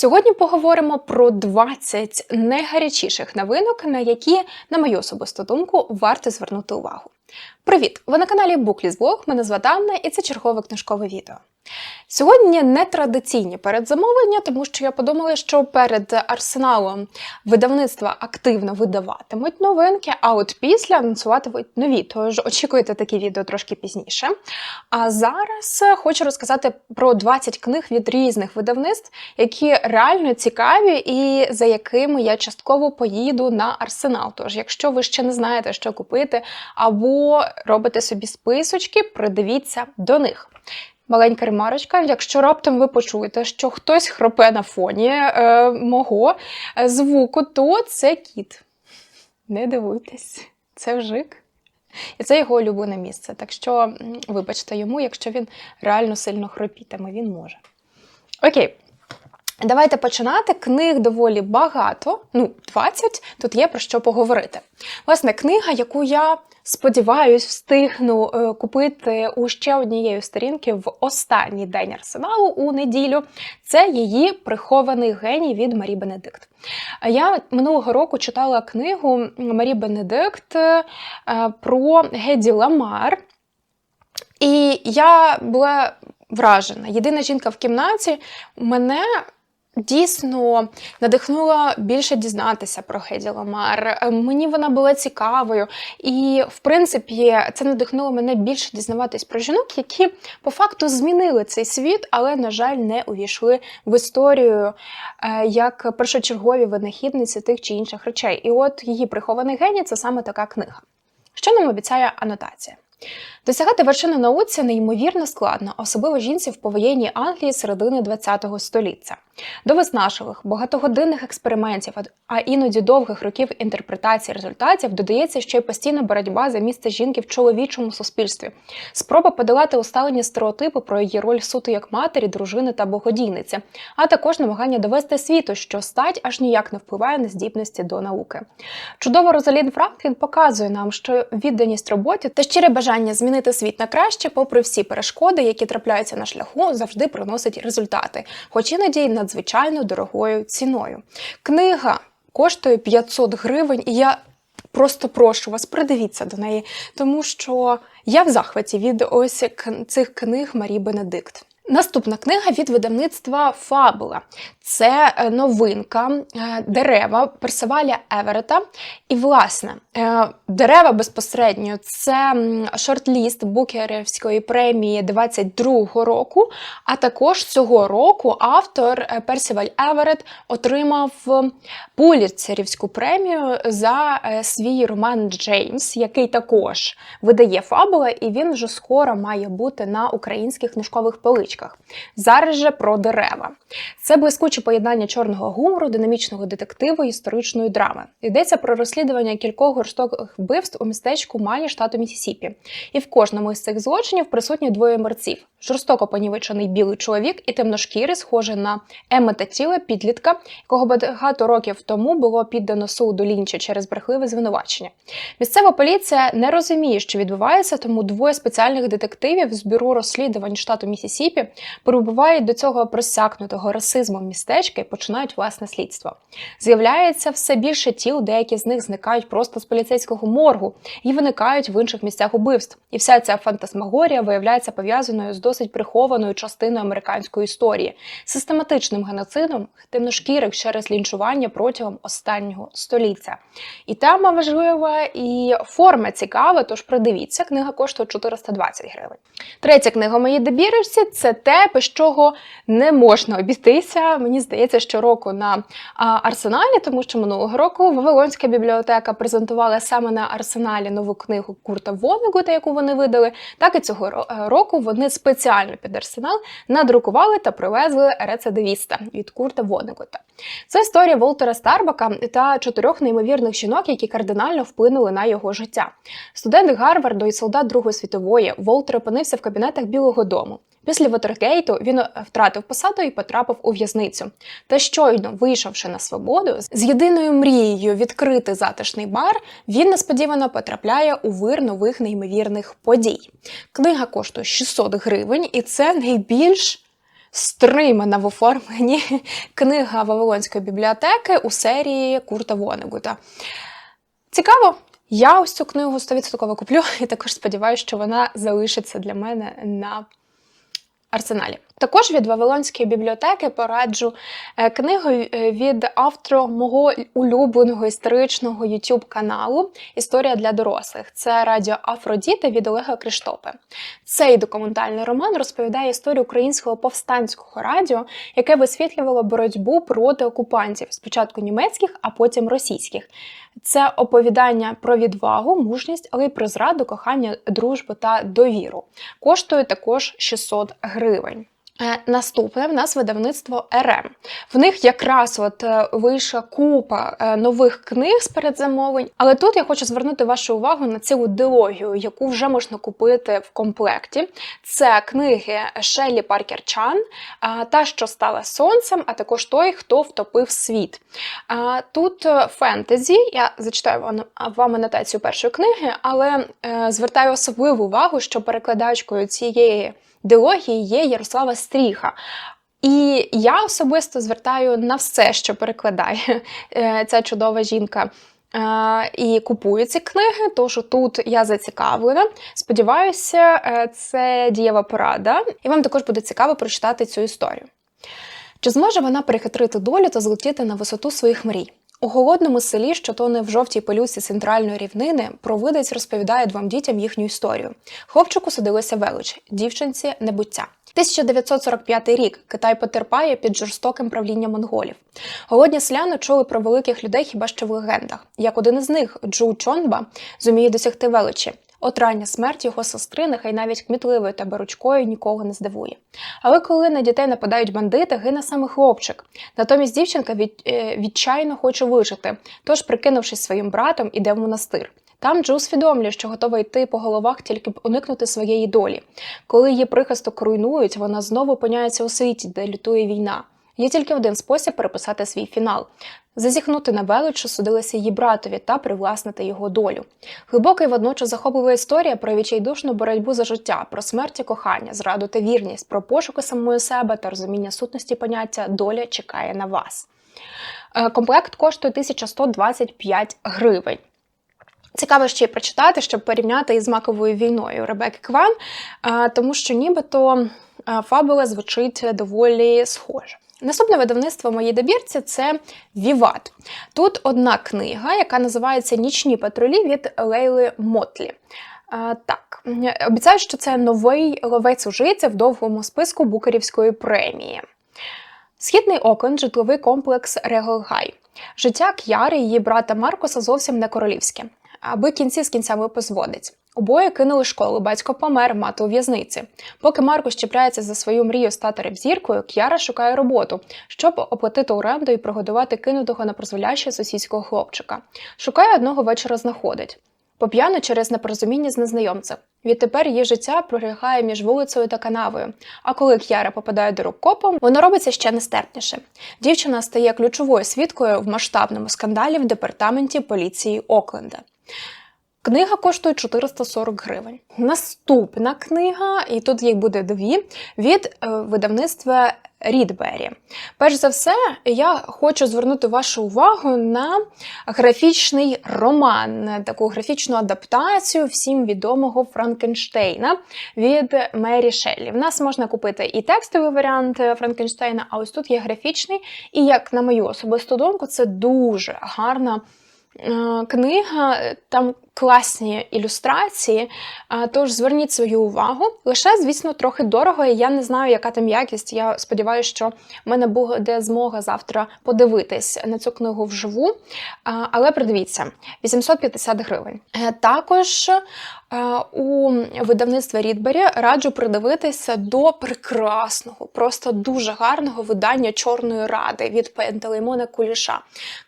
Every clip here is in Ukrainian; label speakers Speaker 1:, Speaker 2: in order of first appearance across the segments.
Speaker 1: Сьогодні поговоримо про 20 найгарячіших новинок, на які, на мою особисту думку, варто звернути увагу. Привіт! Ви на каналі Буквізблог, мене звати Анна і це чергове книжкове відео. Сьогодні не традиційні передзамовлення, тому що я подумала, що перед арсеналом видавництва активно видаватимуть новинки, а от після анонсуватимуть нові. Тож очікуйте такі відео трошки пізніше. А зараз хочу розказати про 20 книг від різних видавництв, які реально цікаві і за якими я частково поїду на арсенал. Тож, якщо ви ще не знаєте, що купити, або робите собі списочки, придивіться до них. Маленька ремарочка, якщо раптом ви почуєте, що хтось хропе на фоні е, мого е, звуку, то це кіт. Не дивуйтесь, це вжик. І це його улюблене місце. Так що, вибачте йому, якщо він реально сильно хропітиме, він може. Окей. Давайте починати. Книг доволі багато, ну, 20, тут є про що поговорити. Власне, книга, яку я сподіваюсь, встигну е, купити у ще однієї сторінки в останній день арсеналу у неділю. Це її прихований геній від Марі Бенедикт. Я минулого року читала книгу Марі Бенедикт е, про Геді Ламар. І я була вражена. Єдина жінка в кімнаті мене дійсно надихнула більше дізнатися про Геді Ламар. Мені вона була цікавою, і в принципі це надихнуло мене більше дізнаватись про жінок, які по факту змінили цей світ, але, на жаль, не увійшли в історію е, як першочергові винахідниці тих чи інших речей. І от її прихований геній це саме така книга. Що нам обіцяє анотація? Досягати вершини науці неймовірно складно, особливо жінці в повоєнній Англії середини ХХ століття. До виснажливих, багатогодинних експериментів, а іноді довгих років інтерпретації результатів додається ще й постійна боротьба за місце жінки в чоловічому суспільстві, спроба подолати усталені стереотипи про її роль суто як матері, дружини та богодійниці, а також намагання довести світу, що стать аж ніяк не впливає на здібності до науки. Чудово Розалін Франклін показує нам, що відданість роботі та щире бажання змінити світ на краще, попри всі перешкоди, які трапляються на шляху, завжди приносить результати, хоч іноді й надзвичайно дорогою ціною. Книга коштує 500 гривень, і я просто прошу вас, придивіться до неї, тому що я в захваті від ось цих книг Марі Бенедикт. Наступна книга від видавництва Фабула. Це е, новинка е, дерева Персиваля Еверета. І, власне, дерева безпосередньо це шорт-ліст Букерівської премії 22-го року. А також цього року автор е, Персиваль Еверет отримав е, Пулітцерівську премію за е, свій роман Джеймс, який також видає фабула, і він вже скоро має бути на українських книжкових поличках. Зараз же про дерева. Це блискуче поєднання чорного гумору, динамічного детективу історичної драми. Йдеться про розслідування кількох жорстоких вбивств у містечку Мані, штату Місісіпі. І в кожному із цих злочинів присутні двоє мерців: жорстоко понівечений білий чоловік і темношкірий, схожий на Еммета Тіле, підлітка, якого багато років тому було піддано суду лінча через брехливе звинувачення. Місцева поліція не розуміє, що відбувається, тому двоє спеціальних детективів з бюро розслідувань штату Місісіпі перебувають до цього просякнутого расизмом містечка і починають власне слідство. З'являється все більше тіл, деякі з них зникають просто з поліцейського моргу і виникають в інших місцях убивств. І вся ця фантасмагорія виявляється пов'язаною з досить прихованою частиною американської історії, систематичним геноцидом темношкірих через лінчування протягом останнього століття. І тема важлива, і форма цікава, тож придивіться, книга коштує 420 гривень. Третя книга моїй добірочці це те, без чого не можна обійтися. Мені здається, щороку на арсеналі, тому що минулого року Вавилонська бібліотека презентувала саме на арсеналі нову книгу Курта Вонегута, яку вони видали. Так і цього е, року вони спеціально під арсенал надрукували та привезли рецидивіста від Курта Вонегута. Це історія Волтера Старбака та чотирьох неймовірних жінок, які кардинально вплинули на його життя. Студент Гарварду і солдат Другої світової Волтер опинився в кабінетах Білого Дому. Після Вотергейту він е, втратив посаду і потрапив у в'язницю. Та щойно вийшовши на свободу, з єдиною мрією відкрити затишний бар, він несподівано потрапляє у вир нових неймовірних подій. Книга коштує 600 гривень, і це найбільш стримана в оформленні книга Вавилонської бібліотеки у серії Курта Вонегута. Цікаво, я ось цю книгу 100% куплю і також сподіваюся, що вона залишиться для мене на арсеналі. Також від Вавилонської бібліотеки пораджу е, книгу е, від автора мого улюбленого історичного youtube каналу Історія для дорослих. Це радіо Афродіта від Олега Криштопи. Цей документальний роман розповідає історію українського повстанського радіо, яке висвітлювало боротьбу проти окупантів, спочатку німецьких, а потім російських. Це оповідання про відвагу, мужність, але й про зраду, кохання, дружбу та довіру. Коштує також 600 гривень. Е, Наступне в нас видавництво РМ. В них якраз от е, вийшла купа е, нових книг з передзамовлень. Але тут я хочу звернути вашу увагу на цілу дилогію, яку вже можна купити в комплекті. Це книги Шеллі Паркер Чан, та, що стала сонцем, а також той, хто втопив світ. Тут фентезі, я зачитаю вам- анотацію першої книги, але звертаю особливу увагу, що перекладачкою цієї дилогії є Ярослава Стріха. І я особисто звертаю на все, що перекладає е, ця чудова жінка. Е, І купую ці книги, тож тут я зацікавлена. Сподіваюся, е, це дієва порада, і вам також буде цікаво прочитати цю історію. Чи зможе вона перехитрити долю та злетіти на висоту своїх мрій? У голодному селі, що тоне в жовтій пелюсі центральної рівнини, провидець розповідає двом дітям їхню історію. Хлопчику судилося велич, дівчинці небуття. 1945 рік Китай потерпає під жорстоким правлінням монголів. Голодні селяни чули про великих людей хіба що в легендах. Як один із них, Джу Чонба, зуміє досягти величі. От рання смерть його сестри, нехай навіть кмітливою та беручкою нікого не здивує. Але коли на дітей нападають бандити, гине саме хлопчик. Натомість дівчинка від, е, відчайно хоче вижити, тож, прикинувшись своїм братом, іде в монастир. Там Джу усвідомлює, що готова йти по головах тільки б уникнути своєї долі. Коли її прихисток руйнують, вона знову опиняється у світі, де лютує війна. Є тільки один спосіб переписати свій фінал зазіхнути на велич, що її братові, та привласнити його долю. Глибока і водночас захоплива історія про відчайдушну боротьбу за життя, про смерть і кохання, зраду та вірність, про пошуки самої себе та розуміння сутності поняття доля чекає на вас. Е, Комплект коштує 1125 гривень. Цікаво ще й прочитати, щоб порівняти із маковою війною Ребекки Кван, е, тому що нібито е, фабула звучить доволі схоже. Наступне видавництво в моїй добірці це Віват. Тут одна книга, яка називається Нічні патрулі від Лейли Мотлі. Е, Так, обіцяю, що це новий ловець ужиця в довгому списку Букерівської премії. Східний Окленд – житловий комплекс Реголгай. Життя К'яри і її брата Маркоса зовсім не королівське, аби кінці з кінцями позводить. Обоє кинули школу, батько помер, мати у в'язниці. Поки Маркос чіпляється за свою мрію стати реп-зіркою, К'яра шукає роботу, щоб оплатити оренду і прогодувати кинутого на прозволяще сусідського хлопчика. Шукає одного вечора знаходить. Поп'яну через непорозуміння з незнайомцем. Відтепер її життя пролягає між вулицею та канавою. А коли К'яра попадає до рук копом, воно робиться ще нестерпніше. Дівчина стає ключовою свідкою в масштабному скандалі в департаменті поліції Окленда. Книга коштує 440 гривень. Наступна книга, і тут їх буде дві, від е, видавництва Рідбері. Перш за все, я хочу звернути вашу увагу на графічний роман, таку графічну адаптацію всім відомого Франкенштейна від Мері Шеллі. В нас можна купити і текстовий варіант Франкенштейна, а ось тут є графічний. І як на мою особисту думку, це дуже гарна е, книга. Там класні ілюстрації, тож зверніть свою увагу. Лише, звісно, трохи дорого, і я не знаю, яка там якість. Я сподіваюся, що в мене буде змога завтра подивитись на цю книгу вживу. Але придивіться, 850 гривень. Е, Також е, у видавництві Рідбері раджу придивитися до прекрасного, просто дуже гарного видання Чорної ради від Пентелеймона Куліша.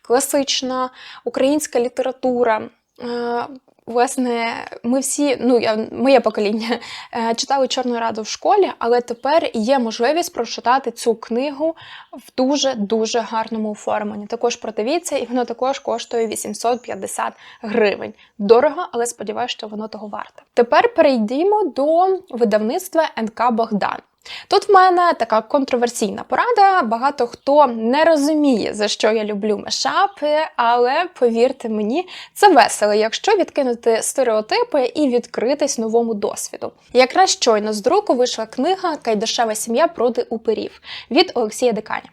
Speaker 1: Класична українська література. Е, Власне, ми всі, ну я моє покоління, е, читали Чорну раду в школі, але тепер є можливість прочитати цю книгу в дуже дуже гарному оформленні. Також продивіться, і воно також коштує 850 гривень. Дорого, але сподіваюся, що воно того варте. Тепер перейдімо до видавництва НК Богдан. Тут в мене така контроверсійна порада. Багато хто не розуміє, за що я люблю мешапи, але повірте мені, це весело, якщо відкинути стереотипи і відкритись новому досвіду. Якраз щойно з друку вийшла книга Кайдашева сім'я проти уперів від Олексія Деканя.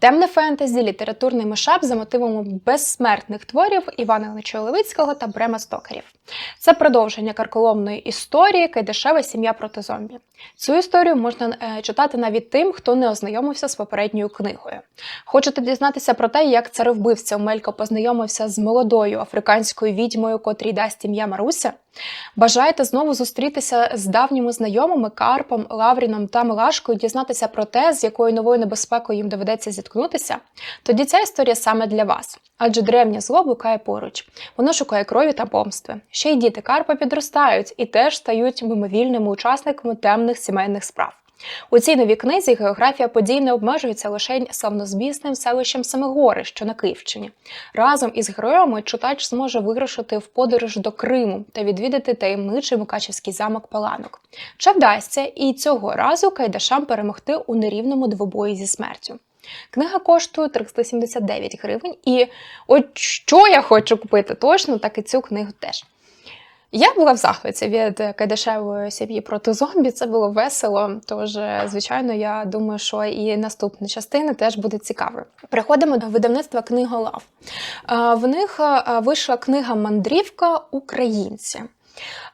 Speaker 1: Темне фентезі, літературний мешап за мотивами безсмертних творів Івана Іллича та Брема Стокерів. Це продовження карколомної історії Кайдашева сім'я проти зомбі. Цю історію можна е, читати навіть тим, хто не ознайомився з попередньою книгою. Хочете дізнатися про те, як царовбивця Омелько познайомився з молодою африканською відьмою, котрій дасть ім'я Маруся? Бажаєте знову зустрітися з давніми знайомими Карпом, Лавріном та Милашкою, дізнатися про те, з якою новою небезпекою їм доведеться зіткнутися? Тоді ця історія саме для вас. Адже древнє зло блукає поруч, воно шукає крові та помстви. Ще й діти Карпа підростають і теж стають мимовільними учасниками темних сімейних справ. У цій новій книзі географія подій не обмежується лише славнозвісним селищем Семигори, що на Київщині. Разом із героями читач зможе вирушити в подорож до Криму та відвідати таємничий Мукачевський замок Паланок. Чи вдасться і цього разу Кайдашам перемогти у нерівному двобої зі смертю? Книга коштує 379 гривень, і от що я хочу купити точно, так і цю книгу теж. Я була в захваті від Кайдашевої сім'ї проти зомбі. Це було весело. Тож, звичайно, я думаю, що і наступна частина теж буде цікавою. Переходимо до видавництва книголав. Е, В них е, вийшла книга Мандрівка українці.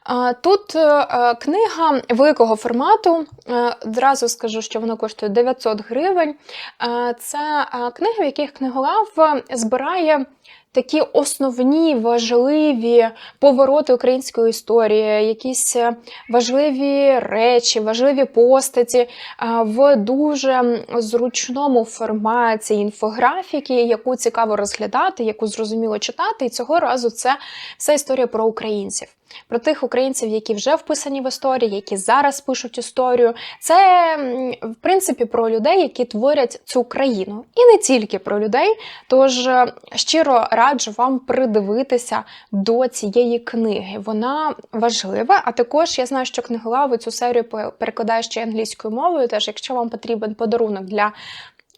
Speaker 1: Е, Тут е, книга великого формату. Е, Одразу скажу, що вона коштує 900 гривень. Е, Це е, книга, в яких книголав е, збирає такі основні важливі повороти української історії, якісь е, важливі речі, важливі постаті е, в дуже зручному форматі інфографіки, яку цікаво розглядати, яку зрозуміло читати. І цього разу це вся історія про українців. Про тих українців, які вже вписані в історію, які зараз пишуть історію. Це, в принципі, про людей, які творять цю країну. І не тільки про людей. Тож е, щиро раджу вам придивитися до цієї книги. Вона важлива. А також я знаю, що книголави цю серію пе- перекладає ще англійською мовою. Теж, якщо вам потрібен подарунок для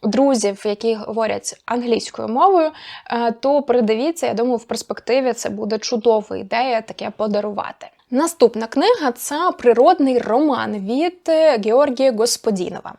Speaker 1: друзів, які говорять англійською мовою, е, то придивіться, я думаю, в перспективі це буде чудова ідея таке подарувати. Наступна книга це природний роман від е, Георгія Господінова.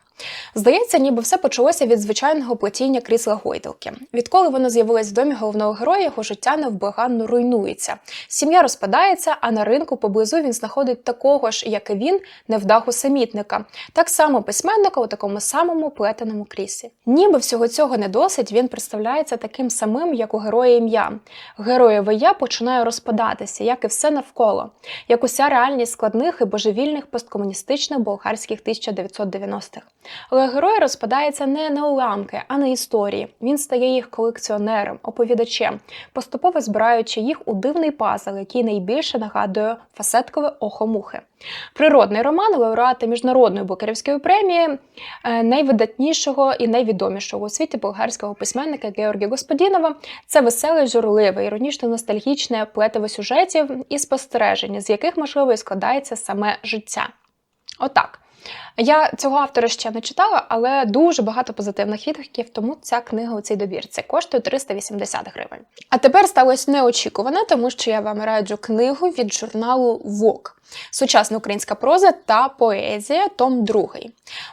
Speaker 1: Здається, ніби все почалося від звичайного плетіння крісла гойдалки. Відколи воно з'явилось в домі головного героя, його життя невблаганно руйнується. Сім'я розпадається, а на ринку поблизу він знаходить такого ж, як і він, невдаху самітника, так само письменника у такому самому плетеному кріслі. Ніби всього цього не досить, він представляється таким самим, як у героя ім'я. Героєве я починає розпадатися, як і все навколо, як уся реальність складних і божевільних посткомуністичних болгарських 1990-х. Але герой розпадається не на уламки, а на історії. Він стає їх колекціонером, оповідачем, поступово збираючи їх у дивний пазл, який найбільше нагадує фасеткове охо мухи. Природний роман лауреата міжнародної букерівської премії, е, найвидатнішого і найвідомішого у світі болгарського письменника Георгія Господінова. Це веселе, журливе, іронічно ностальгічне плетиво сюжетів і спостереження, з яких можливо і складається саме життя. Отак. Я цього автора ще не читала, але дуже багато позитивних відгуків, тому ця книга у цій добірці коштує 380 гривень. А тепер сталося неочікуване, тому що я вам раджу книгу від журналу Вок. Сучасна українська проза та поезія, том 2.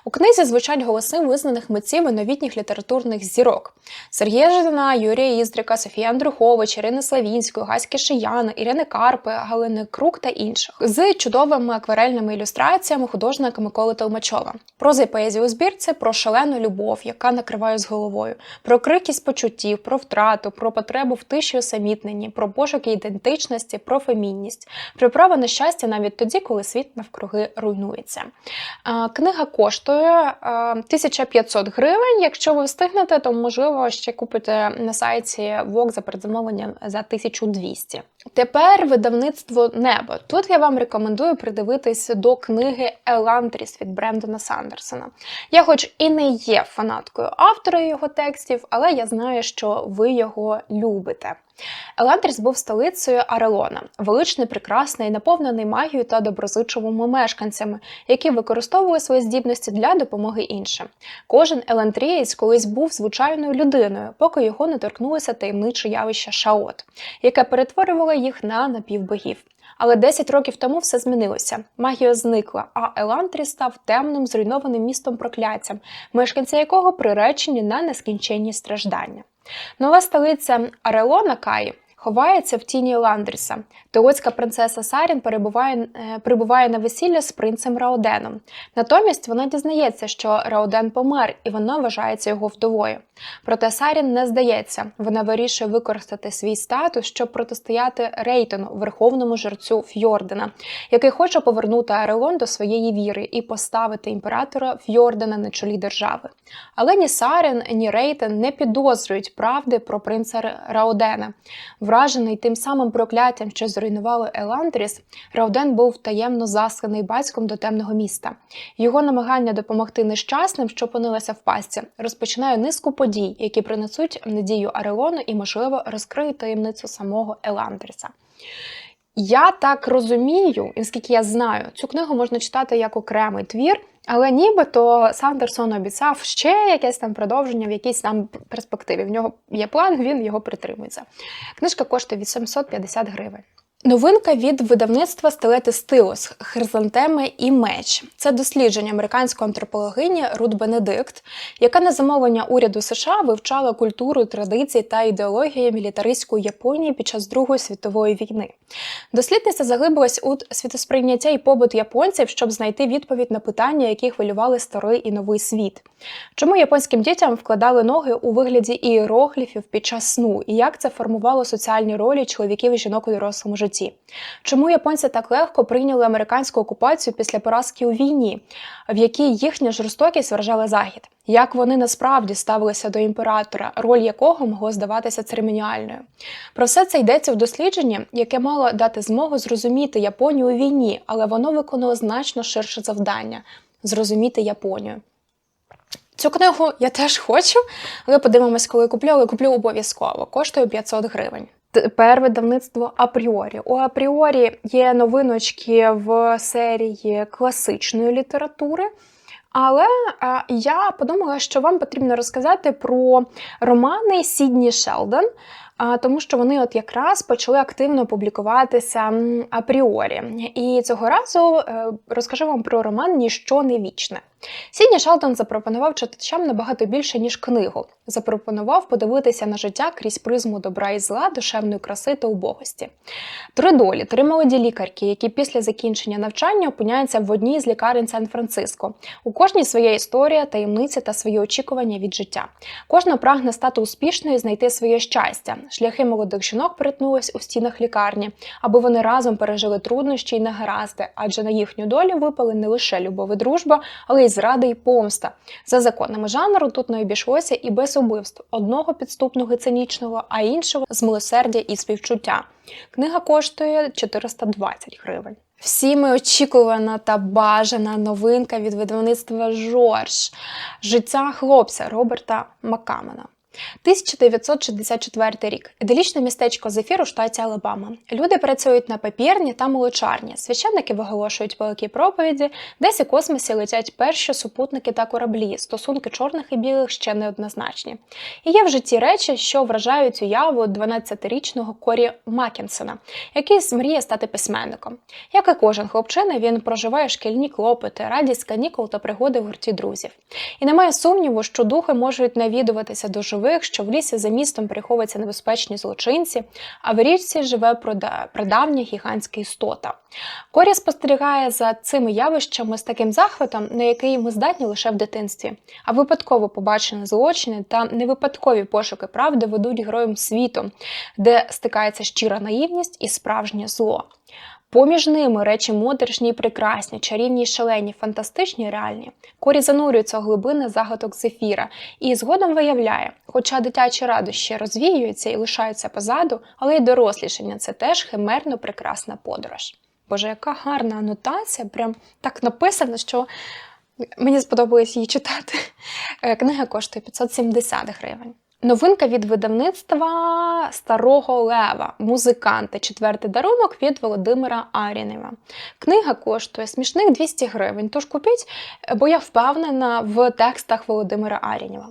Speaker 1: У книзі звучать голоси визнаних митців і новітніх літературних зірок: Сергія Жидана, Юрія Іздрика, Софія Андрухович, Ірини Славінської, Гаськи Шиян, Ірини Карпи, Галини Крук та інших з чудовими акварельними ілюстраціями художника Миколи Толмачова. Проза і поезія у збірці про шалену любов, яка накриває з головою, про крикість почуттів, про втрату, про потребу в тиші усамітненні, про пошуки ідентичності, про фемінність, про право на щастя навіть тоді, коли світ навкруги руйнується. Книга коштує 1500 гривень. Якщо ви встигнете, то можливо ще купите на сайті Вок за передзамовленням за 1200. Тепер видавництво Небо. Тут я вам рекомендую придивитись до книги Елантріс від Брендона Сандерсона. Я, хоч і не є фанаткою автора його текстів, але я знаю, що ви його любите. Еландріс був столицею Арелона, величний, прекрасний, наповнений магією та доброзичливими мешканцями, які використовували свої здібності для допомоги іншим. Кожен елантрієць колись був звичайною людиною, поки його не торкнулося таємниче явище Шаот, яке перетворювало їх на напівбогів. Але 10 років тому все змінилося. Магія зникла, а Елантрі став темним, зруйнованим містом прокляттям, мешканці якого приречені на нескінченні страждання. Нова столиця Арело на Каї ховається в тіні Ландріса. Теотська принцеса Сарін перебуває, е, прибуває на весілля з принцем Раоденом. Натомість вона дізнається, що Раоден помер, і вона вважається його вдовою. Проте Сарін не здається. Вона вирішує використати свій статус, щоб протистояти Рейтону, верховному жерцю Фьордена, який хоче повернути Арелон до своєї віри і поставити імператора Фьордена на чолі держави. Але ні Сарін, ні Рейтен не підозрюють правди про принца Раодена. Вражений тим самим прокляттям, що зруйнували Еландріс, Рауден був таємно засланий батьком до темного міста. Його намагання допомогти нещасним, що опинилися в пастці, розпочинає низку подій, які принесуть надію Арелону і, можливо, розкриють таємницю самого Еландріса. Я так розумію, і наскільки я знаю, цю книгу можна читати як окремий твір, але нібито Сандерсон обіцяв ще якесь там продовження в якійсь там перспективі. В нього є план, він його притримується. Книжка коштує 850 гривень. Новинка від видавництва стилети Стилос Хризантеми і меч. Це дослідження американської антропологині Рут Бенедикт, яка на замовлення уряду США вивчала культуру, традиції та ідеологію мілітаристської Японії під час Другої світової війни. Дослідниця заглибилась у світосприйняття і побут японців, щоб знайти відповідь на питання, які хвилювали старий і новий світ. Чому японським дітям вкладали ноги у вигляді іерогліфів під час сну, і як це формувало соціальні ролі чоловіків і жінок у дорослому житті? Житті. Чому японці так легко прийняли американську окупацію після поразки у війні, в якій їхня жорстокість вражала захід? Як вони насправді ставилися до імператора, роль якого могло здаватися церемоніальною? Про все це йдеться в дослідженні, яке мало дати змогу зрозуміти Японію у війні, але воно виконало значно ширше завдання зрозуміти Японію. Цю книгу я теж хочу, але подивимось, коли куплю, але куплю обов'язково. Коштує 500 гривень. Тепер видавництво апріорі. У апріорі є новиночки в серії класичної літератури. Але а, я подумала, що вам потрібно розказати про романи Сідні Шелдон, тому що вони от якраз почали активно публікуватися апріорі. І цього разу е, розкажу вам про роман Ніщо не вічне. Сідні Шелдон запропонував читачам набагато більше, ніж книгу. Запропонував подивитися на життя крізь призму добра і зла, душевної краси та убогості. Три долі, три молоді лікарки, які після закінчення навчання опиняються в одній з лікарень Сан-Франциско. У кожній своя історія, таємниці та свої очікування від життя. Кожна прагне стати успішною і знайти своє щастя. Шляхи молодих жінок перетнулись у стінах лікарні, аби вони разом пережили труднощі й негаразди, адже на їхню долю випали не лише любов і дружба, але й й зрада і помста. За законами жанру тут не обійшлося і без убивств одного підступного і цинічного, а іншого з милосердя і співчуття. Книга коштує 420 гривень. Всіми очікувана та бажана новинка від видавництва Жорж життя хлопця Роберта Макамена. 1964 рік. Іделічне містечко Зефір у штаті Алабама. Люди працюють на папірні та молочарні. Священники виголошують великі проповіді, десь у космосі летять перші супутники та кораблі. Стосунки чорних і білих ще неоднозначні. І є в житті речі, що вражають уяву 12-річного Корі Макінсона, який змріє стати письменником. Як і кожен хлопчина, він проживає шкільні клопоти, радість канікул та пригоди в гурті друзів. І немає сумніву, що духи можуть навідуватися до живих живих, що в лісі за містом приховуються небезпечні злочинці, а в річці живе прадавня гігантська істота. Корі спостерігає за цими явищами з таким захватом, на який ми здатні лише в дитинстві, а випадково побачені злочини та невипадкові пошуки правди ведуть героям світу, де стикається щира наївність і справжнє зло. Поміж ними речі моторшні і прекрасні, чарівні й шалені, фантастичні і реальні. Корі занурюється у глибини загадок зефіра і згодом виявляє, хоча дитячі радощі розвіюються і лишаються позаду, але й дорослішання це теж химерно прекрасна подорож. Боже, яка гарна анотація, прям так написано, що мені сподобалось її читати. Е, книга коштує 570 гривень. Новинка від видавництва Старого Лева, музиканти, четвертий дарунок від Володимира Арінева. Книга коштує смішних 200 гривень, тож купіть, бо я впевнена в текстах Володимира Арінєва.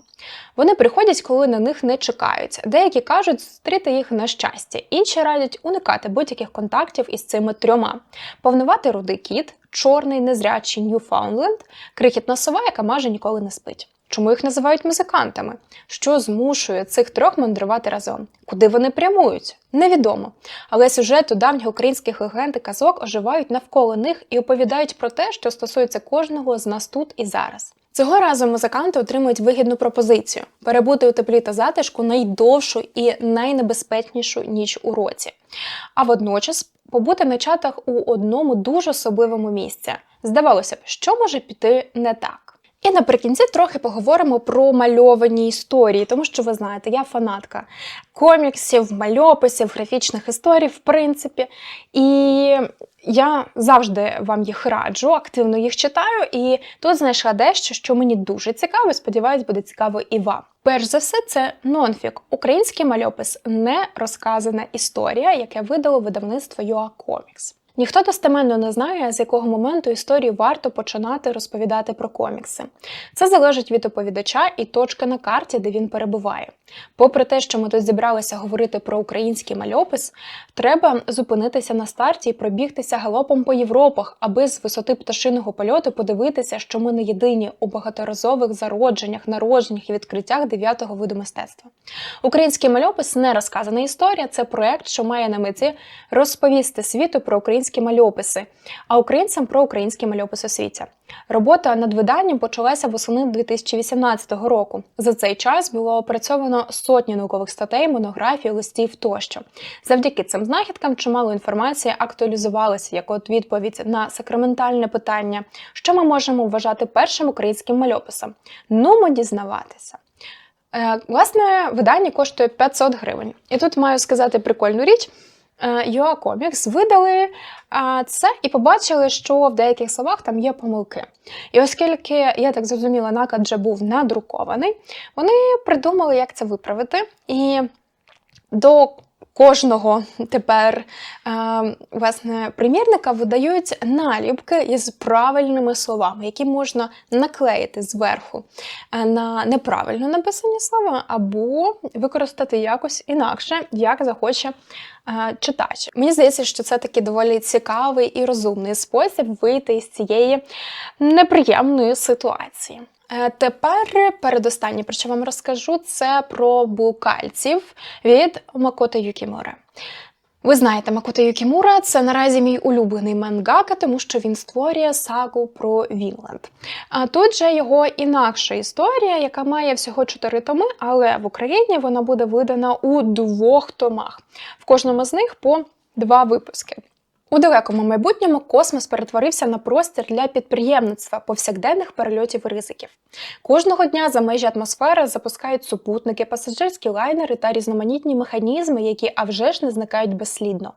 Speaker 1: Вони приходять, коли на них не чекають. Деякі кажуть, зустріти їх на щастя, інші радять уникати будь-яких контактів із цими трьома: повнувати рудий кіт, чорний незрячий Ньюфаундленд, крихітна сова, яка майже ніколи не спить. Чому їх називають музикантами? Що змушує цих трьох мандрувати разом? Куди вони прямують? Невідомо. Але сюжет у давніх українських легенд і казок оживають навколо них і оповідають про те, що стосується кожного з нас тут і зараз. Цього разу музиканти отримують вигідну пропозицію перебути у теплі та затишку найдовшу і найнебезпечнішу ніч у році, а водночас побути на чатах у одному дуже особливому місці. Здавалося б, що може піти не так. І наприкінці трохи поговоримо про мальовані історії, тому що ви знаєте, я фанатка коміксів, мальописів, графічних історій, в принципі. І я завжди вам їх раджу, активно їх читаю. І тут знайшла дещо, що мені дуже цікаво, сподіваюсь, буде цікаво і вам. Перш за все, це нонфік, український мальопис, не розказана історія, яке видало видавництво UA Comics. Ніхто достеменно не знає, з якого моменту історії варто починати розповідати про комікси. Це залежить від оповідача і точки на карті, де він перебуває. Попри те, що ми тут зібралися говорити про український мальопис, треба зупинитися на старті і пробігтися галопом по Європах, аби з висоти пташиного польоту подивитися, що ми не єдині у багаторазових зародженнях, народженнях і відкриттях дев'ятого виду мистецтва. Український мальопис не розказана історія. Це проект, що має на меті розповісти світу про українські мальописи, а українцям про українські мальописи світі. Робота над виданням почалася восени 2018 року. За цей час було опрацьовано сотні наукових статей, монографій, листів тощо. Завдяки цим знахідкам чимало інформації актуалізувалася як от відповідь на сакраментальне питання, що ми можемо вважати першим українським мальописом. Нумо дізнаватися. Е, власне, видання коштує 500 гривень. І тут маю сказати прикольну річ. UA Comics видали це і побачили, що в деяких словах там є помилки. І оскільки, я так зрозуміла, накад вже був надрукований, вони придумали, як це виправити. І до кожного тепер е, власне примірника видають наліпки із правильними словами, які можна наклеїти зверху е, на неправильно написані слова, або використати якось інакше, як захоче е, читач. Мені здається, що це такий доволі цікавий і розумний спосіб вийти із цієї неприємної ситуації. Е, тепер передостаннє, про що вам розкажу, це про букальців від Макота Юкімура. Ви знаєте, Макото Юкімура це наразі мій улюблений мангака, тому що він створює сагу про Вінленд. А тут же його інакша історія, яка має всього чотири томи, але в Україні вона буде видана у двох томах. В кожному з них по два випуски. У далекому майбутньому космос перетворився на простір для підприємництва, повсякденних перельотів і ризиків. Кожного дня за межі атмосфери запускають супутники, пасажирські лайнери та різноманітні механізми, які а вже ж не зникають безслідно.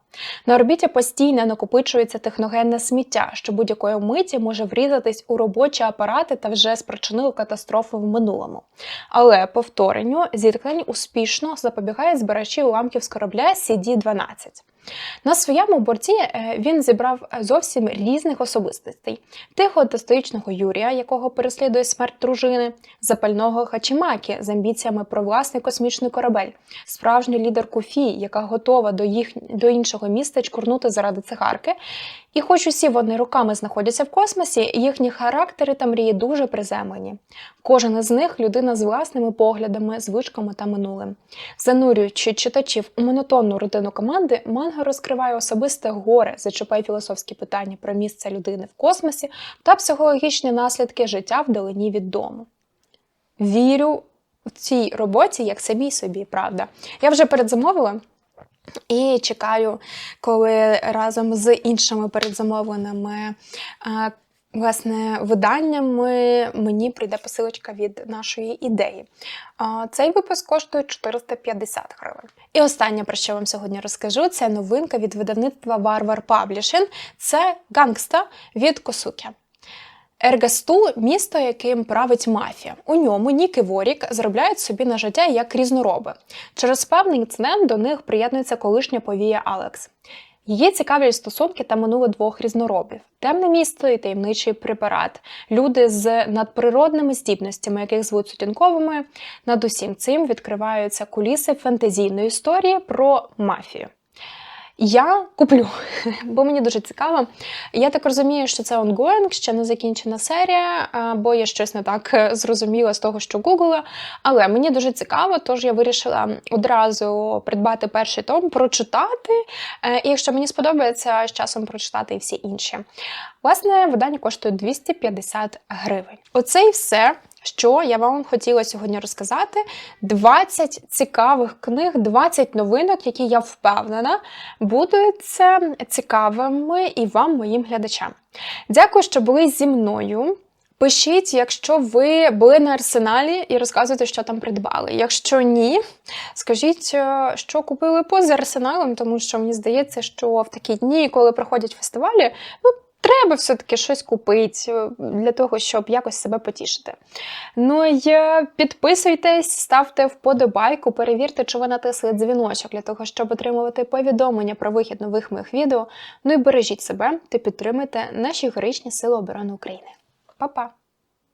Speaker 1: На орбіті постійно накопичується техногенне сміття, що будь-якої миті може врізатись у робочі апарати та вже спричинило катастрофу в минулому. Але повторенню зіткнень успішно запобігають збирачі уламків з корабля CD-12. На своєму борті е, він зібрав зовсім різних особистостей: тихого та стоїчного Юрія, якого переслідує смерть дружини, запального Хачімакі з амбіціями про власний космічний корабель, справжню лідерку Фі, яка готова до їх до іншого міста чкурнути заради цигарки, і хоч усі вони руками знаходяться в космосі, їхні характери та мрії дуже приземлені. Кожен із них людина з власними поглядами, звичками та минулим. Занурюючи читачів у монотонну рутину команди, манга розкриває особисте горе, зачіпає філософські питання про місце людини в космосі та психологічні наслідки життя вдалині від дому. Вірю в цій роботі як самій собі, правда. Я вже передзамовила. І чекаю, коли разом з іншими передзамовленими власне виданнями мені прийде посилочка від нашої ідеї. Цей випуск коштує 450 гривень. І останнє, про що вам сьогодні розкажу, це новинка від видавництва Варвар Publishing. Це гангста від Косуки. Ергасту місто, яким править мафія. У ньому Нік Ворік заробляють собі на життя як різнороби. Через певний інцидент до них приєднується колишня повія Алекс. Її цікавлять стосунки та минуле двох різноробів: темне місто і таємничий препарат, люди з надприродними здібностями, яких звуть сутінковими. Над усім цим відкриваються куліси фентезійної історії про мафію. Я куплю, бо мені дуже цікаво. Я так розумію, що це онгоїнг, ще не закінчена серія, бо я щось не так е, зрозуміла з того, що гуглила. Але мені дуже цікаво, тож я вирішила одразу придбати перший том, прочитати. Е, І якщо мені сподобається, з часом прочитати і всі інші. Власне, видання коштує 250 гривень. Оце і все. Що я вам хотіла сьогодні розказати: 20 цікавих книг, 20 новинок, які я впевнена будуть цікавими і вам, моїм глядачам. Дякую, що були зі мною. Пишіть, якщо ви були на арсеналі і розказуйте, що там придбали. Якщо ні, скажіть, е, що купили поза арсеналом, тому що мені здається, що в такі дні, коли проходять фестивалі, ну. Треба все-таки щось купити е, для того, щоб якось себе потішити. Ну і е, підписуйтесь, ставте вподобайку, перевірте, чи ви натисли дзвіночок для того, щоб отримувати повідомлення про вихід нових моїх відео. Ну і бережіть себе та підтримайте наші героїчні сили оборони України. Па-па!